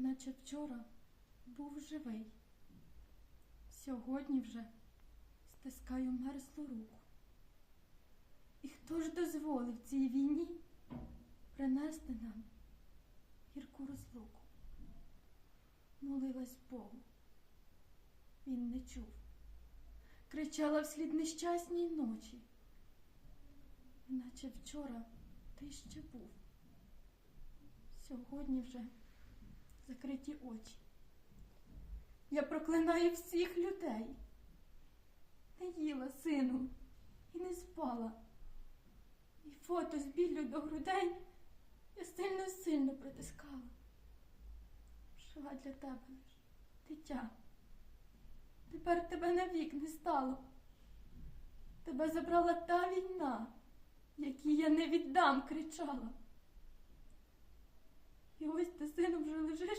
неначе вчора був живий. Сьогодні вже стискаю мерзлу руку. І хто ж дозволив цій війні принести нам гірку розлуку? Молилась Богу. Він не чув. Кричала вслід нещасній ночі. Наче вчора ти ще був. Сьогодні вже закриті очі. Я проклинаю всіх людей. Не їла, сину, і не спала. І фото з біллю до грудей я сильно-сильно притискала. Жила для тебе лиш, дитя. Тепер тебе навік не стало. Тебе забрала та війна, якій я не віддам, кричала. І ось ти сином вже лежиш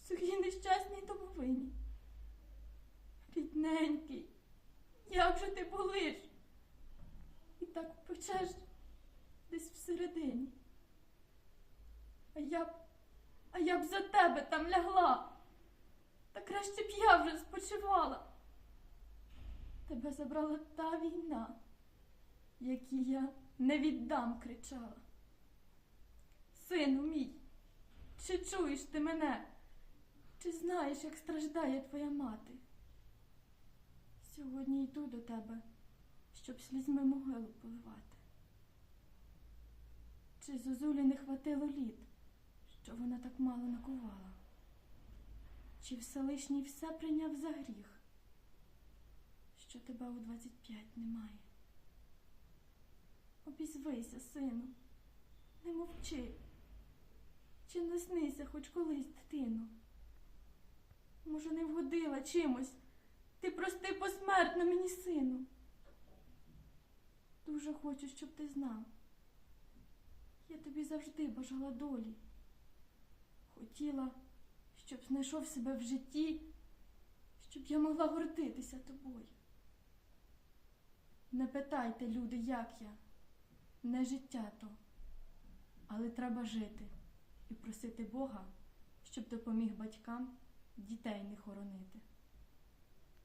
в сухій нещасній. Рідненький, як же ти болиш? І так печеш десь всередині. А я б, а я б за тебе там лягла. Та краще б я вже спочивала. Тебе забрала та війна, якій я не віддам, кричала. Сину мій, чи чуєш ти мене? Знаєш, як страждає твоя мати? Сьогодні йду до тебе, щоб слізьми могилу поливати. Чи Зозулі не хватило літ, що вона так мало накувала? Чи Всевишній все прийняв за гріх, що тебе у 25 немає? Обізвися, сину, не мовчи. Чи наснися хоч колись дитину? Не вгодила чимось? Ти прости посмертно мені, сину. Дуже хочу, щоб ти знав. Я тобі завжди бажала долі. Хотіла, щоб знайшов себе в житті, щоб я могла гордитися тобою. Не питайте, люди, як я, не життя то, але треба жити і просити Бога, щоб допоміг батькам дітей не хоронити.